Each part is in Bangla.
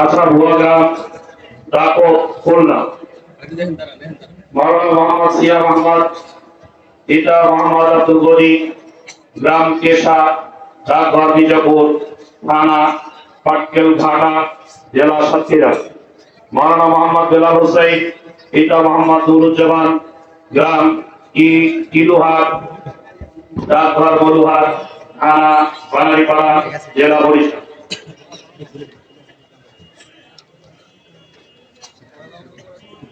আছড়া ভুয়া গ্রাম ডাকো খুলনা। মাওলানা মোহাম্মদ সিয়াম আহমদ পিতা মোহাম্মদ আব্দুল গনি, গ্রাম কেশা ডাকঘর বিজাপুর, থানা, পাটকেল, ঘাটা, জেলা সাতক্ষীরা। মাওলানা মোহাম্মদ বেলাল হোসেন পিতা মোহাম্মদ নুরুজ্জামান, গ্রাম ই কিলুহাট ডাকঘর মধুহাট থানা, বানারীপাড়া, জেলা বরিশাল।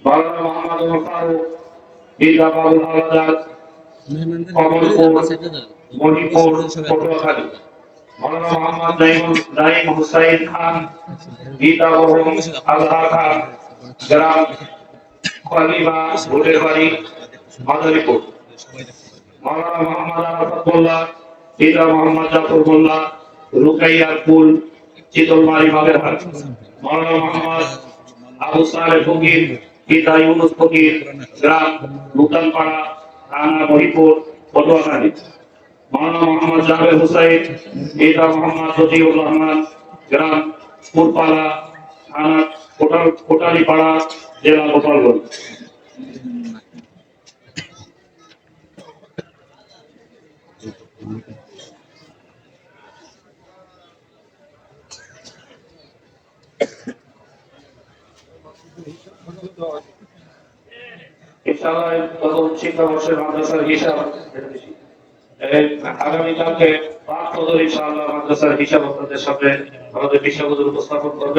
মাওলানা মোহাম্মদ বাড়ি, মাদারীপুর। মাওলানা মোহাম্মদ আরাফাত পিতা মোহাম্মদ জাফর মোল্লা রুকাইয়ার কুল চিতলমারি বাগেরহাট। মাওলানা মোহাম্মদ আবু সালেহ ফকির পিতা ইউনুস ফকির, গ্রাম নূতনপাড়া থানা মহিপুর পটুয়াখালী। মাওলানা মোহাম্মদ জাভেদ হুসাইন পিতা মোহাম্মদ রজিউর রহমান, গ্রাম পুরপাড়া, থানা কোটাল কোটালীপাড়া, জেলা গোপালগঞ্জ। শিক্ষাবর্ষের মাদ্রাসার হিসাব আগামীকালকে পাঁচ ইনশাআল্লাহ মাদ্রাসার হিসাব আপনাদের সামনে আমাদের বিশ্ববুদ্ধ উপস্থাপন করবে।